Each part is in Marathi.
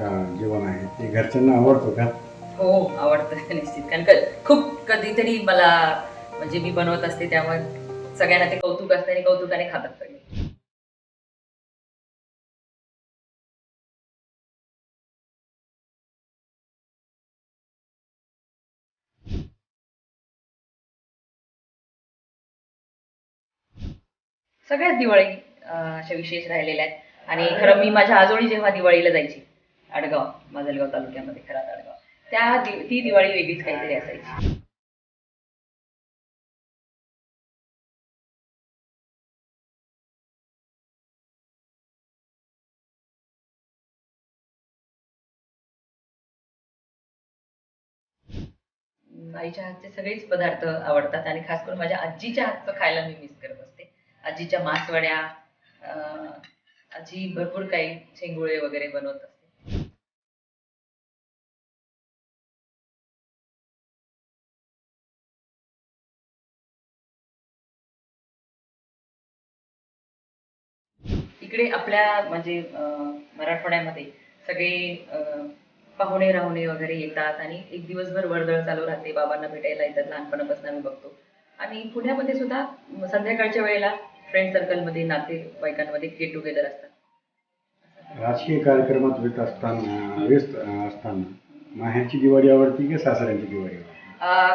अं, जेवण आहे? ते घरच्यांना आवडतो का? हो आवडतं निश्चित. कारण क- खूप कधीतरी मला म्हणजे मी बनवत असते त्यामुळे सगळ्यांना ते कौतुक असते आणि कौतुकाने खातात सगळे. सगळ्याच दिवाळी अं, अशा विशेष राहिलेल्या आहेत. आणि खरं मी माझ्या आजोळी जेव्हा दिवाळीला जायची आडगाव माजलगाव तालुक्यामध्ये खरात आडगाव. त्या दि- ती दिवाळी वेगळीच काहीतरी असायची. आईच्या हातचे सगळेच पदार्थ आवडतात आणि खास करून माझ्या आजीच्या हातचं खायला मी मिस करत असते. आजीच्या मासवड्या अं, आजी भरपूर काही शेंगुळे वगैरे बनवत इकडे आपल्या म्हणजे मराठवाड्यामध्ये सगळे पाहुणे राहुणे वगैरे येतात आणि एक दिवसभर वर्दळ चालू राहते. बाबांना भेटायला येतात लहानपणापासून आम्ही बघतो. आणि पुण्यामध्ये सुद्धा संध्याकाळच्या वेळेला फ्रेंड सर्कलमध्ये नातेवाईकांमध्ये गेट टुगेदर असतात. राजकीय कार्यक्रमात व्यस्त असताना व्यस्त असताना माह्याची दिवाळी आवडती की सासऱ्यांची दिवाळी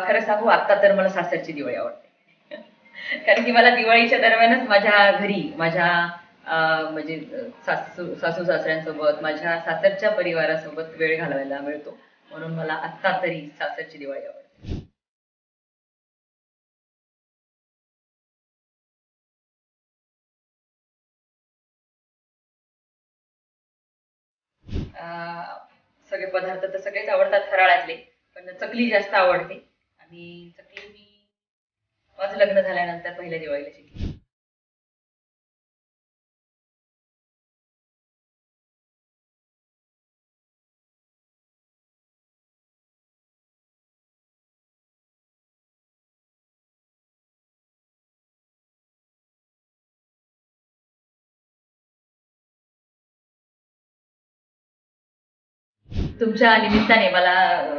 खरं सांगू आता तर मला सासरची दिवाळी आवडते. कारण की मला दिवाळीच्या दरम्यानच माझ्या घरी माझ्या अं, म्हणजे सासू सासू सासऱ्यांसोबत माझ्या सासरच्या परिवारासोबत वेळ घालवायला मिळतो. म्हणून मला आत्ता तरी सासरची दिवाळी आवडते. अं, सगळे पदार्थ तर सगळेच आवडतात फराळातले पण चकली जास्त आवडते. आणि चकली मी माझं लग्न झाल्यानंतर पहिल्या दिवाळीला शिकली. तुमच्या निमित्ताने मला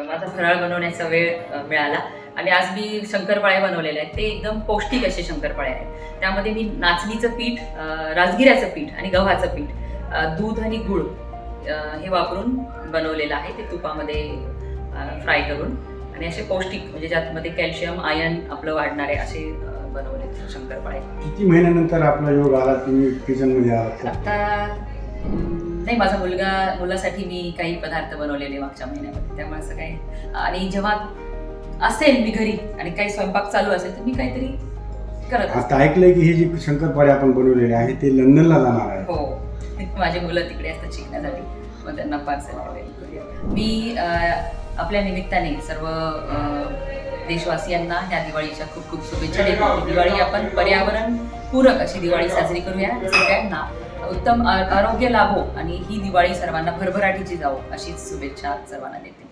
माझा फराळ बनवण्याचा वेळ मिळाला. आणि आज मी शंकरपाळे बनवलेले आहेत. ते एकदम पौष्टिक असे शंकरपाळे आहेत. त्यामध्ये मी नाचणीचं पीठ राजगिऱ्याचं पीठ आणि गव्हाचं पीठ दूध आणि गुळ हे वापरून बनवलेलं आहे. ते तुपामध्ये फ्राय करून. आणि असे पौष्टिक म्हणजे ज्यामध्ये कॅल्शियम आयर्न आपलं वाढणारे असे बनवले शंकरपाळे. किती महिन्यानंतर आपला योग आला? तुम्ही किचनमध्ये तर? आता नाही माझा मुलगा मुलासाठी मी काही पदार्थ बनवलेले मागच्या महिन्यामध्ये. त्यामुळे असं काही आणि जेव्हा असेल मी घरी आणि काही स्वयंपाक चालू असेल तर मी काहीतरी करत. आता ऐकलंय की हे जे शंकरपाळे आपण बनवलेले आहे ते लंडनला जाणार आहे हो. माझे मुलं तिकडे असतात शिकण्यासाठी मग त्यांना पार्सल मी आपल्या निमित्ताने सर्व देशवासियांना ह्या दिवाळीच्या खूप खूप शुभेच्छा देतो. दिवाळी आपण पर्यावरण पूरक अशी दिवाळी साजरी करूया. सगळ्यांना उत्तम आरोग्य लाभो आणि ही दिवाळी सर्वांना भरभराटीची जावो अशीच शुभेच्छा सर्वांना देते.